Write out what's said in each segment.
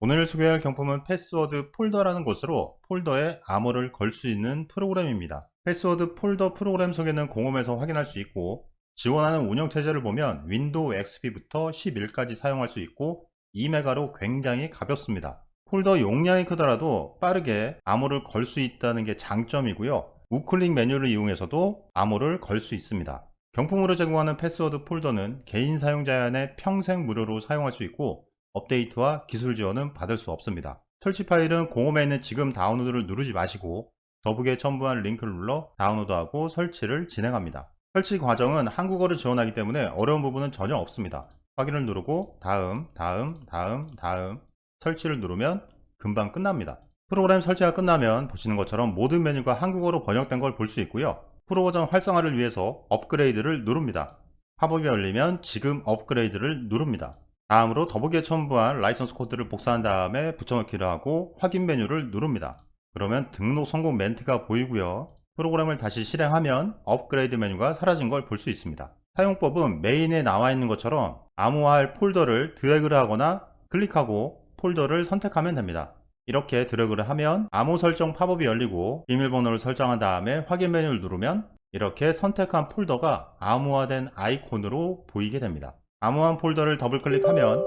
오늘 소개할 경품은 패스워드 폴더라는 곳으로 폴더에 암호를 걸 수 있는 프로그램입니다. 패스워드 폴더 프로그램 소개는 공홈에서 확인할 수 있고 지원하는 운영체제를 보면 윈도우 XP부터 11까지 사용할 수 있고 2메가로 굉장히 가볍습니다. 폴더 용량이 크더라도 빠르게 암호를 걸 수 있다는 게 장점이고요. 우클릭 메뉴를 이용해서도 암호를 걸 수 있습니다. 경품으로 제공하는 패스워드 폴더는 개인 사용자한테 평생 무료로 사용할 수 있고 업데이트와 기술 지원은 받을 수 없습니다. 설치 파일은 공홈에 있는 지금 다운로드를 누르지 마시고 더북에 첨부한 링크를 눌러 다운로드하고 설치를 진행합니다. 설치 과정은 한국어를 지원하기 때문에 어려운 부분은 전혀 없습니다. 확인을 누르고 다음, 다음, 다음, 다음 설치를 누르면 금방 끝납니다. 프로그램 설치가 끝나면 보시는 것처럼 모든 메뉴가 한국어로 번역된 걸 볼 수 있고요. 프로 버전 활성화를 위해서 업그레이드를 누릅니다. 팝업이 열리면 지금 업그레이드를 누릅니다. 다음으로 더보기에 첨부한 라이선스 코드를 복사한 다음에 붙여넣기를 하고 확인 메뉴를 누릅니다. 그러면 등록 성공 멘트가 보이고요. 프로그램을 다시 실행하면 업그레이드 메뉴가 사라진 걸 볼 수 있습니다. 사용법은 메인에 나와 있는 것처럼 암호화할 폴더를 드래그를 하거나 클릭하고 폴더를 선택하면 됩니다. 이렇게 드래그를 하면 암호 설정 팝업이 열리고 비밀번호를 설정한 다음에 확인 메뉴를 누르면 이렇게 선택한 폴더가 암호화된 아이콘으로 보이게 됩니다. 암호한 폴더를 더블 클릭하면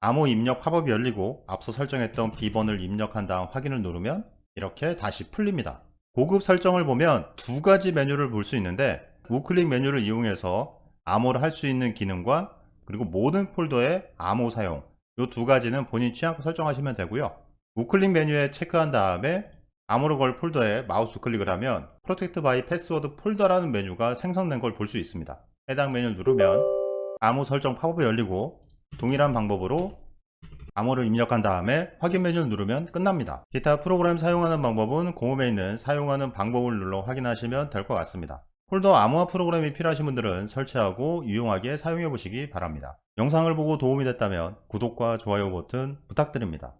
암호 입력 팝업이 열리고 앞서 설정했던 비번을 입력한 다음 확인을 누르면 이렇게 다시 풀립니다. 고급 설정을 보면 두 가지 메뉴를 볼 수 있는데 우클릭 메뉴를 이용해서 암호를 할 수 있는 기능과 그리고 모든 폴더의 암호 사용 이 두 가지는 본인 취향껏 설정하시면 되고요. 우클릭 메뉴에 체크한 다음에 암호를 걸 폴더에 마우스 클릭을 하면 Protect by Password 폴더라는 메뉴가 생성된 걸 볼 수 있습니다. 해당 메뉴를 누르면 암호 설정 팝업이 열리고 동일한 방법으로 암호를 입력한 다음에 확인 메뉴를 누르면 끝납니다. 기타 프로그램 사용하는 방법은 공홈에 있는 사용하는 방법을 눌러 확인하시면 될 것 같습니다. 폴더 암호화 프로그램이 필요하신 분들은 설치하고 유용하게 사용해 보시기 바랍니다. 영상을 보고 도움이 됐다면 구독과 좋아요 버튼 부탁드립니다.